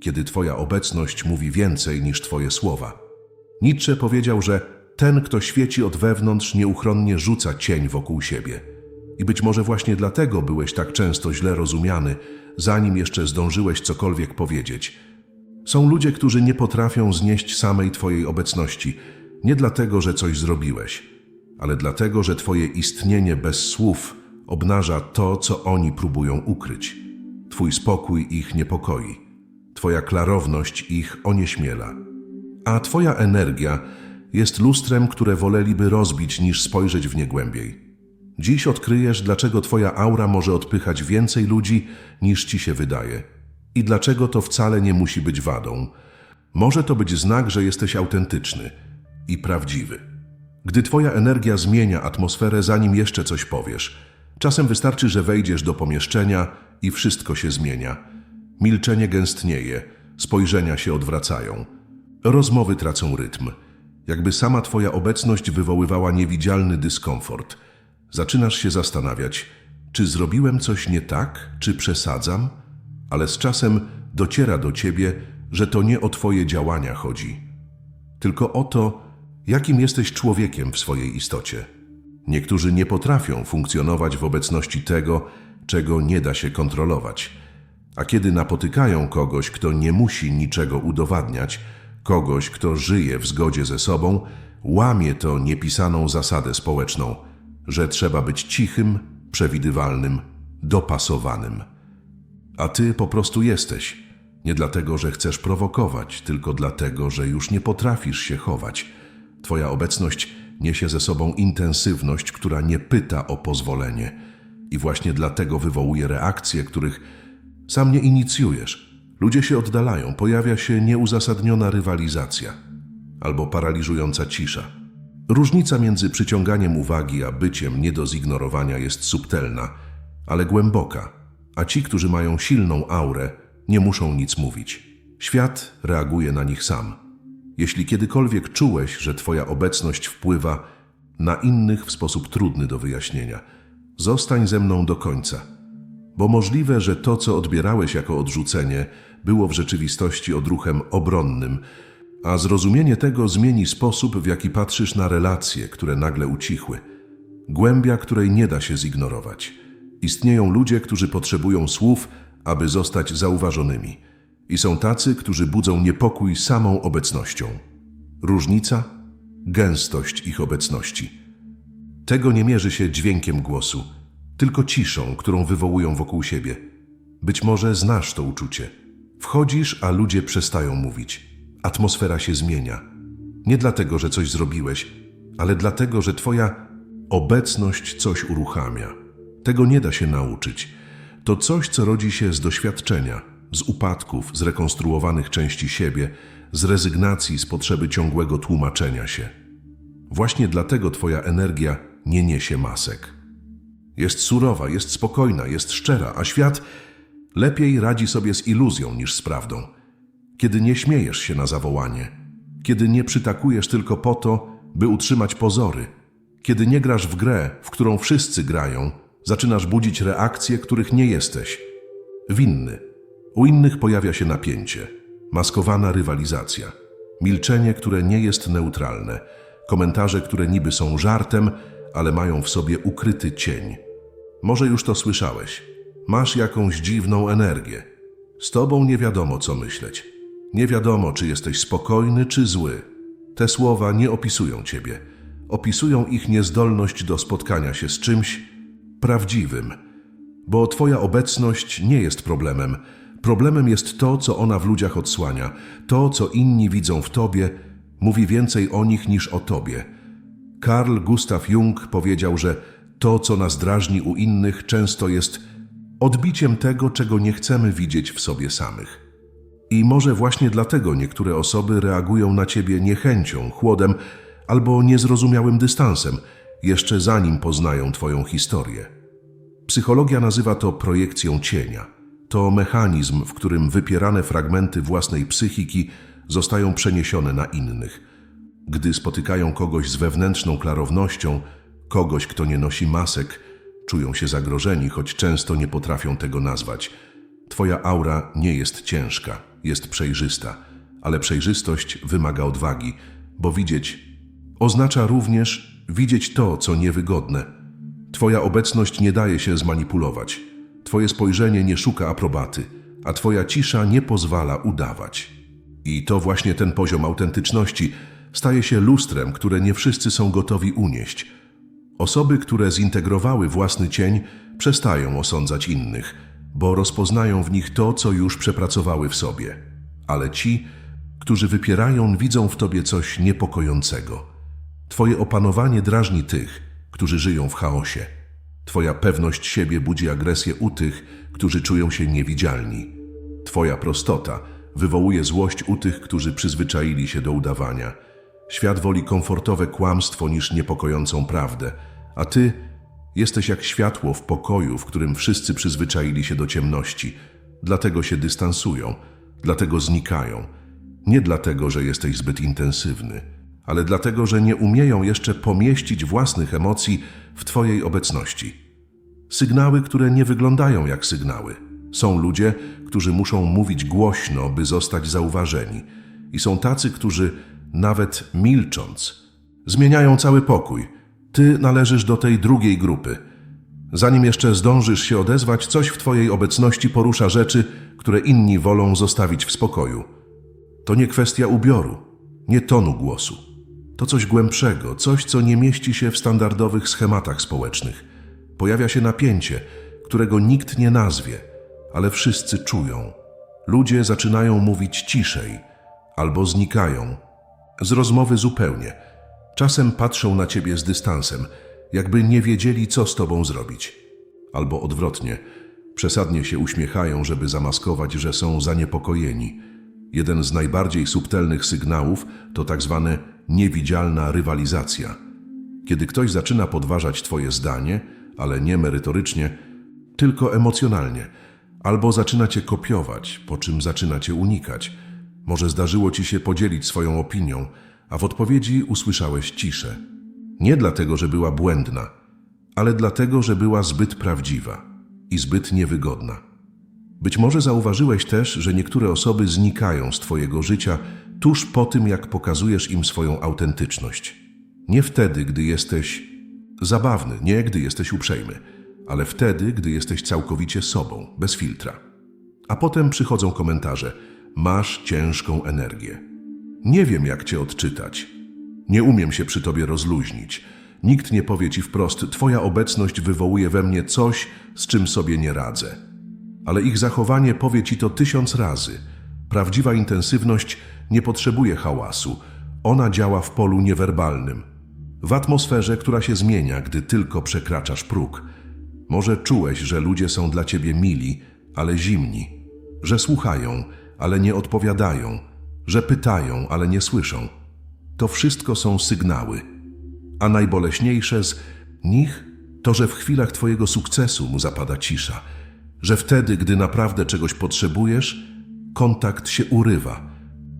kiedy Twoja obecność mówi więcej niż Twoje słowa. Nietzsche powiedział, że ten, kto świeci od wewnątrz, nieuchronnie rzuca cień wokół siebie. I być może właśnie dlatego byłeś tak często źle rozumiany, zanim jeszcze zdążyłeś cokolwiek powiedzieć. Są ludzie, którzy nie potrafią znieść samej Twojej obecności, nie dlatego, że coś zrobiłeś, ale dlatego, że Twoje istnienie bez słów obnaża to, co oni próbują ukryć. Twój spokój ich niepokoi, Twoja klarowność ich onieśmiela. A Twoja energia jest lustrem, które woleliby rozbić niż spojrzeć w nie głębiej. Dziś odkryjesz, dlaczego Twoja aura może odpychać więcej ludzi niż Ci się wydaje. I dlaczego to wcale nie musi być wadą. Może to być znak, że jesteś autentyczny i prawdziwy. Gdy Twoja energia zmienia atmosferę, zanim jeszcze coś powiesz, czasem wystarczy, że wejdziesz do pomieszczenia i wszystko się zmienia. Milczenie gęstnieje, spojrzenia się odwracają. Rozmowy tracą rytm. Jakby sama Twoja obecność wywoływała niewidzialny dyskomfort. Zaczynasz się zastanawiać, czy zrobiłem coś nie tak, czy przesadzam, ale z czasem dociera do Ciebie, że to nie o Twoje działania chodzi, tylko o to, jakim jesteś człowiekiem w swojej istocie. Niektórzy nie potrafią funkcjonować w obecności tego, czego nie da się kontrolować. A kiedy napotykają kogoś, kto nie musi niczego udowadniać, kogoś, kto żyje w zgodzie ze sobą, łamie to niepisaną zasadę społeczną, że trzeba być cichym, przewidywalnym, dopasowanym. A ty po prostu jesteś. Nie dlatego, że chcesz prowokować, tylko dlatego, że już nie potrafisz się chować. Twoja obecność niesie ze sobą intensywność, która nie pyta o pozwolenie. I właśnie dlatego wywołuje reakcje, których sam nie inicjujesz. Ludzie się oddalają, pojawia się nieuzasadniona rywalizacja albo paraliżująca cisza. Różnica między przyciąganiem uwagi a byciem nie do zignorowania jest subtelna, ale głęboka, a ci, którzy mają silną aurę, nie muszą nic mówić. Świat reaguje na nich sam. Jeśli kiedykolwiek czułeś, że Twoja obecność wpływa na innych w sposób trudny do wyjaśnienia, zostań ze mną do końca, bo możliwe, że to, co odbierałeś jako odrzucenie, było w rzeczywistości odruchem obronnym, a zrozumienie tego zmieni sposób, w jaki patrzysz na relacje, które nagle ucichły. Głębia, której nie da się zignorować. Istnieją ludzie, którzy potrzebują słów, aby zostać zauważonymi. I są tacy, którzy budzą niepokój samą obecnością. Różnica? Gęstość ich obecności. Tego nie mierzy się dźwiękiem głosu, tylko ciszą, którą wywołują wokół siebie. Być może znasz to uczucie. Wchodzisz, a ludzie przestają mówić. Atmosfera się zmienia. Nie dlatego, że coś zrobiłeś, ale dlatego, że Twoja obecność coś uruchamia. Tego nie da się nauczyć. To coś, co rodzi się z doświadczenia, z upadków, z rekonstruowanych części siebie, z rezygnacji z potrzeby ciągłego tłumaczenia się. Właśnie dlatego Twoja energia nie niesie masek. Jest surowa, jest spokojna, jest szczera, a świat lepiej radzi sobie z iluzją niż z prawdą. Kiedy nie śmiejesz się na zawołanie, kiedy nie przytakujesz tylko po to, by utrzymać pozory, kiedy nie grasz w grę, w którą wszyscy grają, zaczynasz budzić reakcje, których nie jesteś. Winny. U innych pojawia się napięcie, maskowana rywalizacja, milczenie, które nie jest neutralne, komentarze, które niby są żartem, ale mają w sobie ukryty cień. Może już to słyszałeś. Masz jakąś dziwną energię. Z tobą nie wiadomo, co myśleć. Nie wiadomo, czy jesteś spokojny, czy zły. Te słowa nie opisują ciebie. Opisują ich niezdolność do spotkania się z czymś prawdziwym. Bo twoja obecność nie jest problemem. Problemem jest to, co ona w ludziach odsłania. To, co inni widzą w tobie, mówi więcej o nich niż o tobie. Karl Gustav Jung powiedział, że to, co nas drażni u innych, często jest odbiciem tego, czego nie chcemy widzieć w sobie samych. I może właśnie dlatego niektóre osoby reagują na ciebie niechęcią, chłodem albo niezrozumiałym dystansem, jeszcze zanim poznają twoją historię. Psychologia nazywa to projekcją cienia. To mechanizm, w którym wypierane fragmenty własnej psychiki zostają przeniesione na innych. Gdy spotykają kogoś z wewnętrzną klarownością, kogoś, kto nie nosi masek, czują się zagrożeni, choć często nie potrafią tego nazwać. Twoja aura nie jest ciężka. jest przejrzysta, ale przejrzystość wymaga odwagi, bo widzieć oznacza również widzieć to, co niewygodne. Twoja obecność nie daje się zmanipulować. Twoje spojrzenie nie szuka aprobaty, a Twoja cisza nie pozwala udawać. I to właśnie ten poziom autentyczności staje się lustrem, które nie wszyscy są gotowi unieść. Osoby, które zintegrowały własny cień, przestają osądzać innych, bo rozpoznają w nich to, co już przepracowały w sobie. Ale ci, którzy wypierają, widzą w tobie coś niepokojącego. Twoje opanowanie drażni tych, którzy żyją w chaosie. Twoja pewność siebie budzi agresję u tych, którzy czują się niewidzialni. Twoja prostota wywołuje złość u tych, którzy przyzwyczaili się do udawania. Świat woli komfortowe kłamstwo niż niepokojącą prawdę, a ty jesteś jak światło w pokoju, w którym wszyscy przyzwyczaili się do ciemności. Dlatego się dystansują, dlatego znikają. Nie dlatego, że jesteś zbyt intensywny, ale dlatego, że nie umieją jeszcze pomieścić własnych emocji w Twojej obecności. Sygnały, które nie wyglądają jak sygnały. Są ludzie, którzy muszą mówić głośno, by zostać zauważeni. I są tacy, którzy, nawet milcząc, zmieniają cały pokój. Ty należysz do tej drugiej grupy. Zanim jeszcze zdążysz się odezwać, coś w Twojej obecności porusza rzeczy, które inni wolą zostawić w spokoju. To nie kwestia ubioru, nie tonu głosu. To coś głębszego, coś, co nie mieści się w standardowych schematach społecznych. Pojawia się napięcie, którego nikt nie nazwie, ale wszyscy czują. Ludzie zaczynają mówić ciszej albo znikają. Z rozmowy zupełnie. Czasem patrzą na ciebie z dystansem, jakby nie wiedzieli, co z tobą zrobić. Albo odwrotnie, przesadnie się uśmiechają, żeby zamaskować, że są zaniepokojeni. Jeden z najbardziej subtelnych sygnałów to tak zwane niewidzialna rywalizacja. Kiedy ktoś zaczyna podważać twoje zdanie, ale nie merytorycznie, tylko emocjonalnie, albo zaczyna cię kopiować, po czym zaczyna cię unikać. Może zdarzyło ci się podzielić swoją opinią, a w odpowiedzi usłyszałeś ciszę. Nie dlatego, że była błędna, ale dlatego, że była zbyt prawdziwa i zbyt niewygodna. Być może zauważyłeś też, że niektóre osoby znikają z Twojego życia tuż po tym, jak pokazujesz im swoją autentyczność. Nie wtedy, gdy jesteś zabawny, nie gdy jesteś uprzejmy, ale wtedy, gdy jesteś całkowicie sobą, bez filtra. A potem przychodzą komentarze: Masz ciężką energię. Nie wiem, jak cię odczytać. Nie umiem się przy tobie rozluźnić. Nikt nie powie ci wprost: Twoja obecność wywołuje we mnie coś, z czym sobie nie radzę ale ich zachowanie powie ci to tysiąc razy. Prawdziwa intensywność nie potrzebuje hałasu, ona działa w polu niewerbalnym. W atmosferze, która się zmienia, gdy tylko przekraczasz próg. Może czułeś, że ludzie są dla ciebie mili, ale zimni, że słuchają, ale nie odpowiadają, że pytają, ale nie słyszą. To wszystko są sygnały. A najboleśniejsze z nich to, że w chwilach Twojego sukcesu mu zapada cisza że wtedy, gdy naprawdę czegoś potrzebujesz, kontakt się urywa,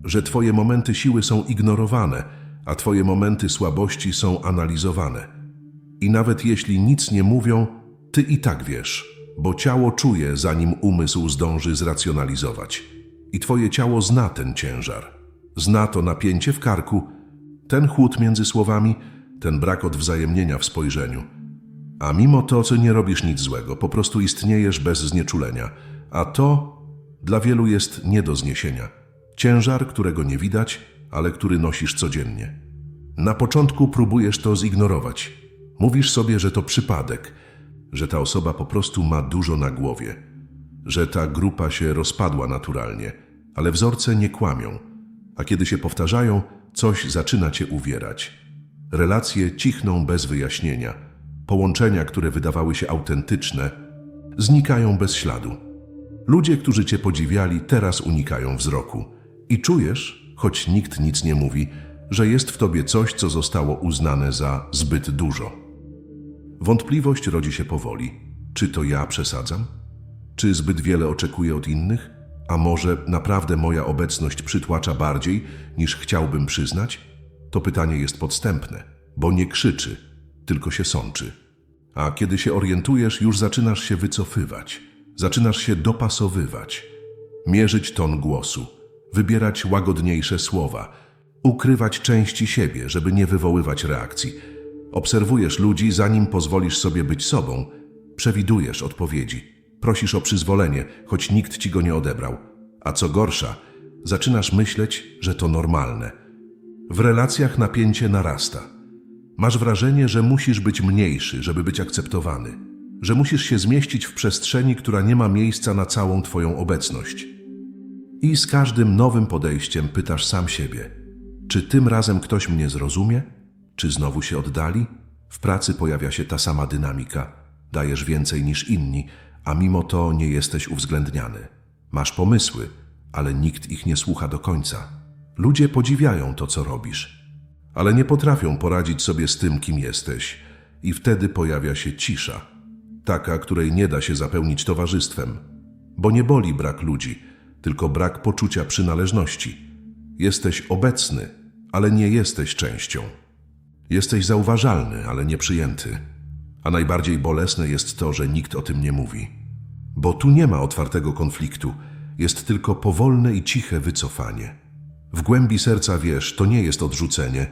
że Twoje momenty siły są ignorowane, a Twoje momenty słabości są analizowane. I nawet jeśli nic nie mówią, Ty i tak wiesz, bo ciało czuje, zanim umysł zdąży zracjonalizować. I Twoje ciało zna ten ciężar. Zna to napięcie w karku, ten chłód między słowami, ten brak odwzajemnienia w spojrzeniu. A mimo to, co nie robisz nic złego, po prostu istniejesz bez znieczulenia, a to dla wielu jest nie do zniesienia. Ciężar, którego nie widać, ale który nosisz codziennie. Na początku próbujesz to zignorować. Mówisz sobie, że to przypadek, że ta osoba po prostu ma dużo na głowie, że ta grupa się rozpadła naturalnie, ale wzorce nie kłamią, a kiedy się powtarzają, coś zaczyna cię uwierać. Relacje cichną bez wyjaśnienia – Połączenia, które wydawały się autentyczne, znikają bez śladu. Ludzie, którzy cię podziwiali, teraz unikają wzroku. I czujesz, choć nikt nic nie mówi, że jest w tobie coś, co zostało uznane za zbyt dużo. Wątpliwość rodzi się powoli. Czy to ja przesadzam? Czy zbyt wiele oczekuję od innych? A może naprawdę moja obecność przytłacza bardziej, niż chciałbym przyznać? To pytanie jest podstępne, bo nie krzyczy, tylko się sączy. A kiedy się orientujesz, już zaczynasz się wycofywać, zaczynasz się dopasowywać, mierzyć ton głosu. wybierać łagodniejsze słowa, ukrywać części siebie, żeby nie wywoływać reakcji. Obserwujesz ludzi, zanim pozwolisz sobie być sobą, przewidujesz odpowiedzi, prosisz o przyzwolenie, choć nikt ci go nie odebrał. A co gorsza, zaczynasz myśleć, że to normalne. W relacjach napięcie narasta. Masz wrażenie, że musisz być mniejszy, żeby być akceptowany, że musisz się zmieścić w przestrzeni, która nie ma miejsca na całą Twoją obecność. I z każdym nowym podejściem pytasz sam siebie: czy tym razem ktoś mnie zrozumie? Czy znowu się oddali? W pracy pojawia się ta sama dynamika. Dajesz więcej niż inni, a mimo to nie jesteś uwzględniany. Masz pomysły, ale nikt ich nie słucha do końca. Ludzie podziwiają to, co robisz, ale nie potrafią poradzić sobie z tym, kim jesteś. I wtedy pojawia się cisza, taka, której nie da się zapełnić towarzystwem, bo nie boli brak ludzi, tylko brak poczucia przynależności. Jesteś obecny, ale nie jesteś częścią. Jesteś zauważalny, ale nieprzyjęty. A najbardziej bolesne jest to, że nikt o tym nie mówi. Bo tu nie ma otwartego konfliktu, jest tylko powolne i ciche wycofanie. W głębi serca wiesz, to nie jest odrzucenie,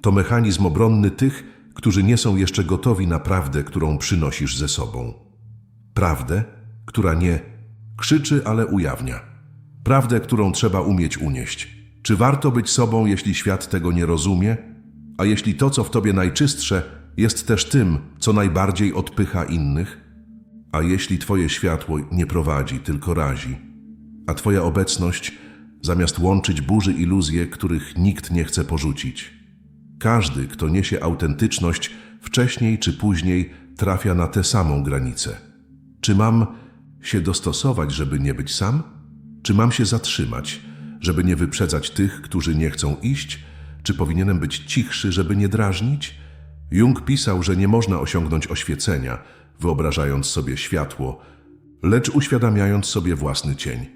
to mechanizm obronny tych, którzy nie są jeszcze gotowi na prawdę, którą przynosisz ze sobą. Prawdę, która nie krzyczy, ale ujawnia. Prawdę, którą trzeba umieć unieść. Czy warto być sobą, jeśli świat tego nie rozumie? A jeśli to, co w tobie najczystsze, jest też tym, co najbardziej odpycha innych? A jeśli twoje światło nie prowadzi, tylko razi? A twoja obecność, zamiast łączyć burzy iluzje, których nikt nie chce porzucić? Każdy, kto niesie autentyczność, wcześniej czy później trafia na tę samą granicę. Czy mam się dostosować, żeby nie być sam? Czy mam się zatrzymać, żeby nie wyprzedzać tych, którzy nie chcą iść? Czy powinienem być cichszy, żeby nie drażnić? Jung pisał, że nie można osiągnąć oświecenia, wyobrażając sobie światło, lecz uświadamiając sobie własny cień.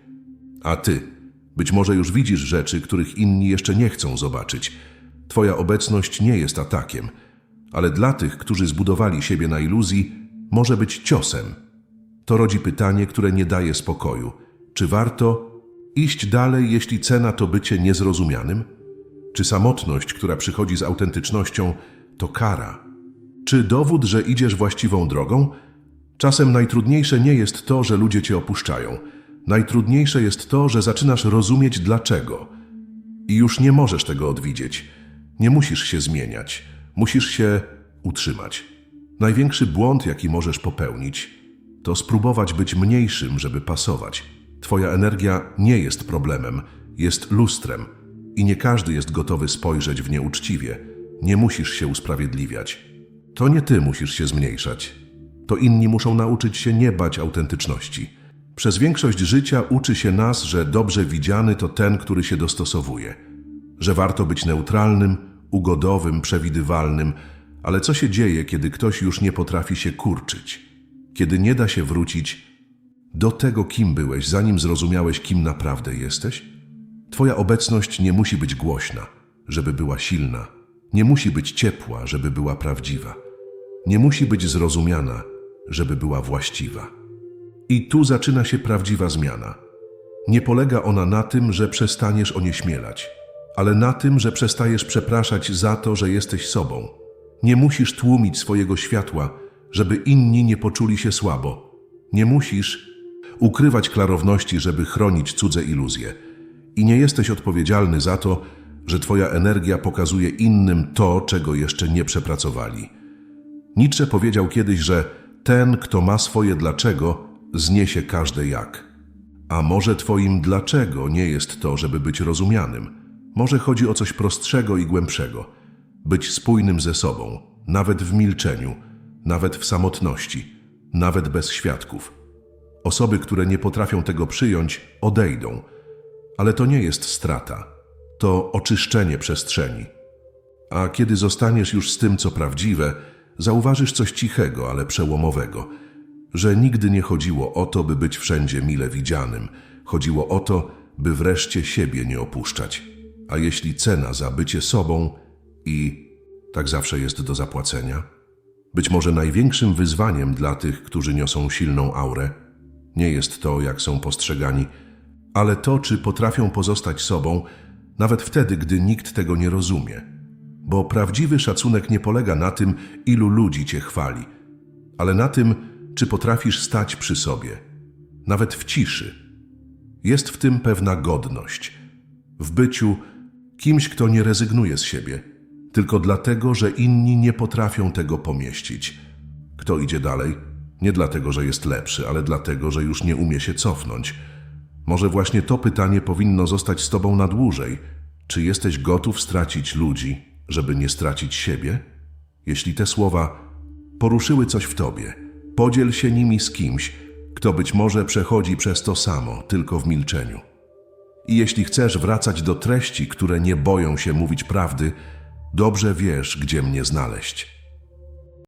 A ty, być może już widzisz rzeczy, których inni jeszcze nie chcą zobaczyć. Twoja obecność nie jest atakiem, ale dla tych, którzy zbudowali siebie na iluzji, może być ciosem. To rodzi pytanie, które nie daje spokoju. Czy warto iść dalej, jeśli cena to bycie niezrozumianym? Czy samotność, która przychodzi z autentycznością, to kara? Czy dowód, że idziesz właściwą drogą? Czasem najtrudniejsze nie jest to, że ludzie cię opuszczają. Najtrudniejsze jest to, że zaczynasz rozumieć dlaczego. I już nie możesz tego odwidzieć. Nie musisz się zmieniać. Musisz się utrzymać. Największy błąd, jaki możesz popełnić, to spróbować być mniejszym, żeby pasować. Twoja energia nie jest problemem, jest lustrem i nie każdy jest gotowy spojrzeć w nie uczciwie. Nie musisz się usprawiedliwiać. To nie ty musisz się zmniejszać. To inni muszą nauczyć się nie bać autentyczności. Przez większość życia uczy się nas, że dobrze widziany to ten, który się dostosowuje. Że warto być neutralnym, ugodowym, przewidywalnym, ale co się dzieje, kiedy ktoś już nie potrafi się kurczyć? Kiedy nie da się wrócić do tego, kim byłeś, zanim zrozumiałeś, kim naprawdę jesteś? Twoja obecność nie musi być głośna, żeby była silna. Nie musi być ciepła, żeby była prawdziwa. Nie musi być zrozumiana, żeby była właściwa. I tu zaczyna się prawdziwa zmiana. Nie polega ona na tym, że przestaniesz onieśmielać, ale na tym, że przestajesz przepraszać za to, że jesteś sobą. Nie musisz tłumić swojego światła, żeby inni nie poczuli się słabo. Nie musisz ukrywać klarowności, żeby chronić cudze iluzje. I nie jesteś odpowiedzialny za to, że Twoja energia pokazuje innym to, czego jeszcze nie przepracowali. Nietzsche powiedział kiedyś, że ten, kto ma swoje dlaczego, zniesie każde jak. A może Twoim dlaczego nie jest to, żeby być rozumianym? Może chodzi o coś prostszego i głębszego. Być spójnym ze sobą, nawet w milczeniu, nawet w samotności, nawet bez świadków. Osoby, które nie potrafią tego przyjąć, odejdą. Ale to nie jest strata. To oczyszczenie przestrzeni. A kiedy zostaniesz już z tym, co prawdziwe, zauważysz coś cichego, ale przełomowego. Że nigdy nie chodziło o to, by być wszędzie mile widzianym. Chodziło o to, by wreszcie siebie nie opuszczać. A jeśli cena za bycie sobą i tak zawsze jest do zapłacenia, być może największym wyzwaniem dla tych, którzy niosą silną aurę, nie jest to, jak są postrzegani, ale to, czy potrafią pozostać sobą, nawet wtedy, gdy nikt tego nie rozumie. Bo prawdziwy szacunek nie polega na tym, ilu ludzi cię chwali, ale na tym, czy potrafisz stać przy sobie, nawet w ciszy. Jest w tym pewna godność, w byciu kimś, kto nie rezygnuje z siebie, tylko dlatego, że inni nie potrafią tego pomieścić. Kto idzie dalej? Nie dlatego, że jest lepszy, ale dlatego, że już nie umie się cofnąć. Może właśnie to pytanie powinno zostać z tobą na dłużej. Czy jesteś gotów stracić ludzi, żeby nie stracić siebie? Jeśli te słowa poruszyły coś w tobie, podziel się nimi z kimś, kto być może przechodzi przez to samo, tylko w milczeniu. I jeśli chcesz wracać do treści, które nie boją się mówić prawdy, dobrze wiesz, gdzie mnie znaleźć.